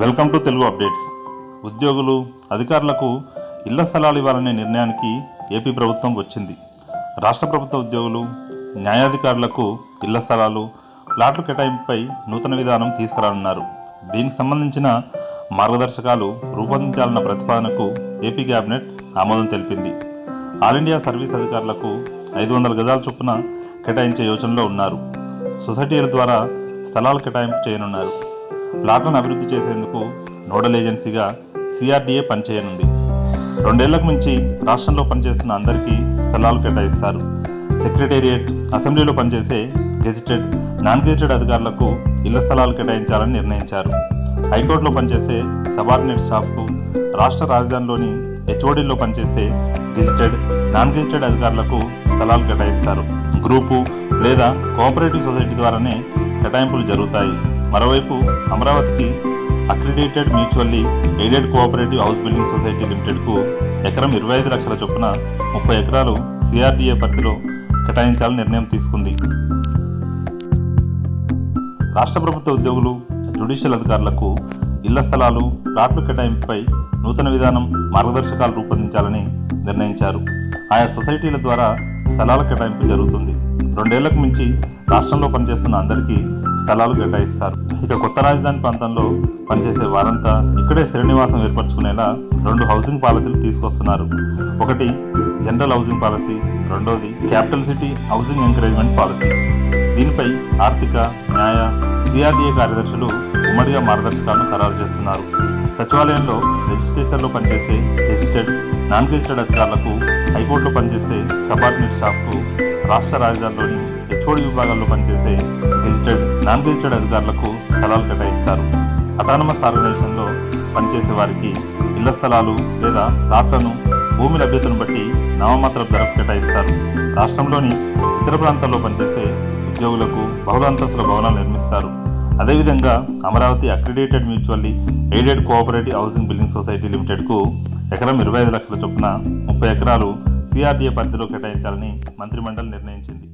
Welcome to Telugu updates. ఉద్యోగులు అధికారులకు ఇళ్ళ స్థలాలు ఇవ్వాలనే నిర్ణయానికి ఏపీ ప్రభుత్వం వచ్చింది. రాష్ట్ర ప్రభుత్వ ఉద్యోగులు న్యాయాధికారులకు ఇళ్ళ స్థలాలు ప్లాట్ల కేటాయింపుపై నూతన విధానం తీసుకురానున్నారు. దీనికి సంబంధించిన మార్గదర్శకాలు రూపొందించాలన్న ప్రతిపాదనకు ఏపీ కేబినెట్ ఆమోదం తెలిపింది. ఆల్ ఇండియా సర్వీస్ అధికారులకు ఐదు వందల గజాల చొప్పున కేటాయించే యోచనలో ఉన్నారు. సొసైటీల ద్వారా స్థలాలు కేటాయింపు చేయనున్నారు. ప్లాట్లను అభివృద్ధి చేసేందుకు నోడల్ ఏజెన్సీగా సిఆర్డీఏ పనిచేయనుంది. రెండేళ్ళకు మించి రాష్ట్రంలో పనిచేస్తున్న అందరికీ స్థలాలు కేటాయిస్తారు. సెక్రటేరియట్ అసెంబ్లీలో పనిచేసే గెజిటెడ్ నాన్ గెజిటెడ్ అధికారులకు ఇళ్ళ స్థలాలు కేటాయించాలని నిర్ణయించారు. హైకోర్టులో పనిచేసే సబార్డినేట్ స్టాఫ్కు రాష్ట్ర రాజధానిలోని హెచ్ఓడీల్లో పనిచేసే గెజిటెడ్ నాన్ గెజిటెడ్ అధికారులకు స్థలాలు కేటాయిస్తారు. గ్రూపు లేదా కోఆపరేటివ్ సొసైటీ ద్వారానే కేటాయింపులు జరుగుతాయి. మరోవైపు అమరావతికి accredited mutually aided cooperative house building society లిమిటెడ్కు ఎకరం ఇరవై ఐదు లక్షల చొప్పున ముప్పై ఎకరాలు సిఆర్డీఏ పరిధిలో కేటాయించాలని నిర్ణయం తీసుకుంది. రాష్ట్ర ప్రభుత్వ ఉద్యోగులు జ్యుడిషియల్ అధికారులకు ఇళ్ళ స్థలాలు ప్లాట్ల కేటాయింపుపై నూతన విధానం మార్గదర్శకాలు రూపొందించాలని నిర్ణయించారు. ఆయా సొసైటీల ద్వారా స్థలాల కేటాయింపు జరుగుతుంది. రెండేళ్ళకు మించి రాష్ట్రంలో పనిచేస్తున్న అందరికీ స్థలాలు కేటాయిస్తారు. ఇక కొత్త రాజధాని ప్రాంతంలో పనిచేసే వారంతా ఇక్కడే శ్రీనివాసం ఏర్పరచుకునేలా రెండు హౌసింగ్ పాలసీలు తీసుకొస్తున్నారు. ఒకటి జనరల్ హౌసింగ్ పాలసీ రెండోది capital city housing encouragement policy దీనిపై ఆర్థిక న్యాయ సిఆర్డీఏ కార్యదర్శులు ఉమ్మడిగా మార్గదర్శకాలను ఖరారు చేస్తున్నారు. సచివాలయంలో రిజిస్ట్రేషన్లో పనిచేసే రిజిస్టర్డ్ నాన్ రిజిస్టర్డ్ అధికారులకు హైకోర్టులో పనిచేసే సబార్డినేట్ స్టాఫ్కు రాష్ట్ర రాజధానిలోని హెచ్ఓడి విభాగాల్లో పనిచేసే గెజిటెడ్ నాన్ గెజిటెడ్ అధికారులకు స్థలాలు కేటాయిస్తారు. అటానమస్ ఆర్గనైజేషన్లో పనిచేసే వారికి ఇళ్ళ స్థలాలు లేదా లాట్లను భూమి లభ్యతను బట్టి నామమాత్ర ధరకు కేటాయిస్తారు. రాష్ట్రంలోని ఇతర ప్రాంతాల్లో పనిచేసే ఉద్యోగులకు బహుళ అంతస్తుల భవనాలు నిర్మిస్తారు. అదేవిధంగా Amaravati accredited mutually aided cooperative housing building society లిమిటెడ్కు ఎకరం ఇరవై ఐదు లక్షల చొప్పున ముప్పై ఎకరాలు సిఆర్డీఏ పరిధిలో కేటాయించాలని మంత్రిమండలి నిర్ణయించింది.